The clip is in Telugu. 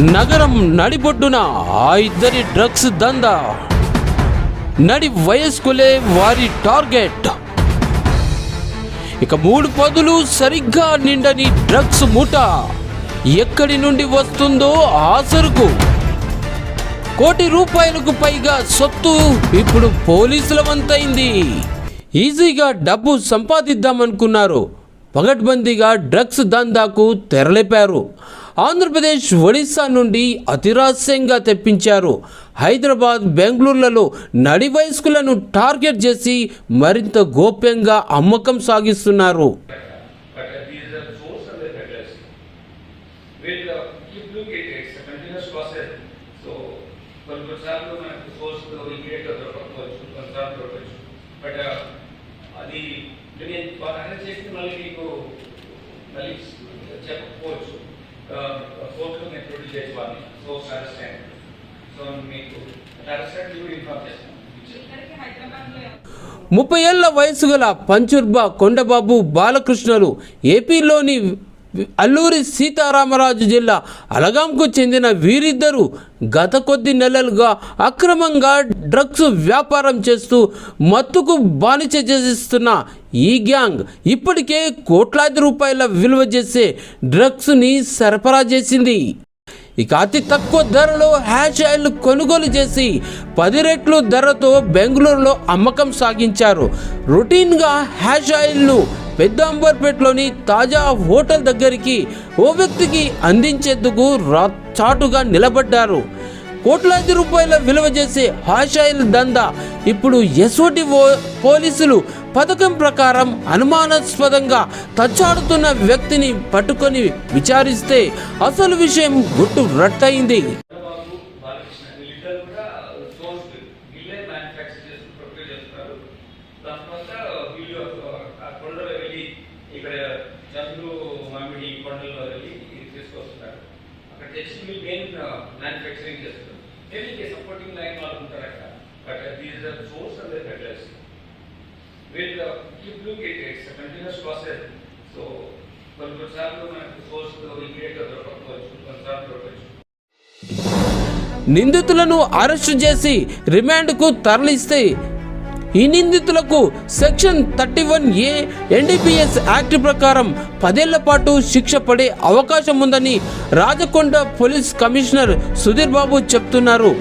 నగరం నడిబొడ్డున ఆ ఇద్దరి డ్రగ్స్ దందా. నడి వయస్కులే వారి టార్గెట్. ఇక మూడు పదులు సరిగ్గా నిండని డ్రగ్స్ మూట. ఎక్కడి నుండి వస్తుందో ఆ సరుకు కోటి రూపాయలకు పైగా సొత్తు ఇప్పుడు పోలీసుల వంతైంది ఈజీగా డబ్బు సంపాదిద్దామనుకున్నారు. పగడ్బందీగా డ్రగ్స్ దందాకు తెరలేపారు. ఆంధ్రప్రదేశ్ ఒడిశా నుండి అతిరాస్యంగా తెప్పించారు. హైదరాబాద్ బెంగళూరులలో నడి వయస్కులను టార్గెట్ చేసి మరింత గోప్యంగా అమ్మకం సాగిస్తున్నారు. అది నేను మళ్ళీ మీకు మళ్ళీ చెప్పకపోవచ్చు. కోర్టులో నేను ప్రొడ్యూస్ చేసి అయ్యాను సో మీకు అరెస్ట్ అయితే కూడా ఇన్ఫార్మ్ చేస్తాను ముప్పై ఏళ్ళ వయసు గల పంచుర్బా కొండబాబు బాలకృష్ణలు ఏపీలోని అల్లూరి సీతారామరాజు జిల్లా అలగాంకు చెందిన వీరిద్దరూ గత కొద్ది నెలలుగా అక్రమంగా డ్రగ్స్ వ్యాపారం చేస్తూ మత్తుకు బానిస చేసిస్తున్న ఈ గ్యాంగ్ ఇప్పటికే కోట్లాది రూపాయల విలువ చేసే డ్రగ్స్ని సరఫరా చేసింది. ఇక అతి తక్కువ ధరలో హ్యాష్ ఆయిల్ కొనుగోలు చేసి పది రెట్లు ధరతో బెంగళూరులో అమ్మకం సాగించారు. రొటీన్గా హ్యాష్ ఆయిల్ను పెద్ద అంబర్పేటలోని తాజా హోటల్ దగ్గరికి ఓ వ్యక్తికి అందించేందుకు రా చాటుగా నిలబడ్డారు. కోట్లాది రూపాయల విలువ చేసే హాషాయిల్ దందా ఇప్పుడు ఎస్ఓటి పోలీసులు పథకం ప్రకారం అనుమానాస్పదంగా తచ్చాడుతున్న వ్యక్తిని పట్టుకొని విచారిస్తే అసలు విషయం గుట్టు రట్టయింది. తర్వాత వీళ్ళు ఆ కొండలో వెళ్ళి ఇక్కడ మామిడి కొండల్లో వెళ్ళి తీసుకొస్తున్నారు. అక్కడ తెచ్చి వీళ్ళు మెయిన్ మ్యానుఫ్యాక్చరింగ్ చేస్తున్నారు. సపోర్టింగ్ లైన్ వాళ్ళు ఉంటారు అక్కడ. But these are source and వీళ్ళు keep look it it's continuous process so కొన్ని కొన్నిసార్లు మనకు సోర్స్ ఇమీడియట్గా దొరకకపోవచ్చు. కొన్నిసార్లు దొరకవచ్చు. నిందితులను అరెస్టు చేసి రిమాండ్కు తరలిస్తే ఈ నిందితులకు section thirty one A NDPS act ప్రకారం పదేళ్ళ పాటు శిక్ష పడే అవకాశం ఉందని రాజకొండ పోలీస్ కమిషనర్ సుధీర్ బాబు చెప్తున్నారు.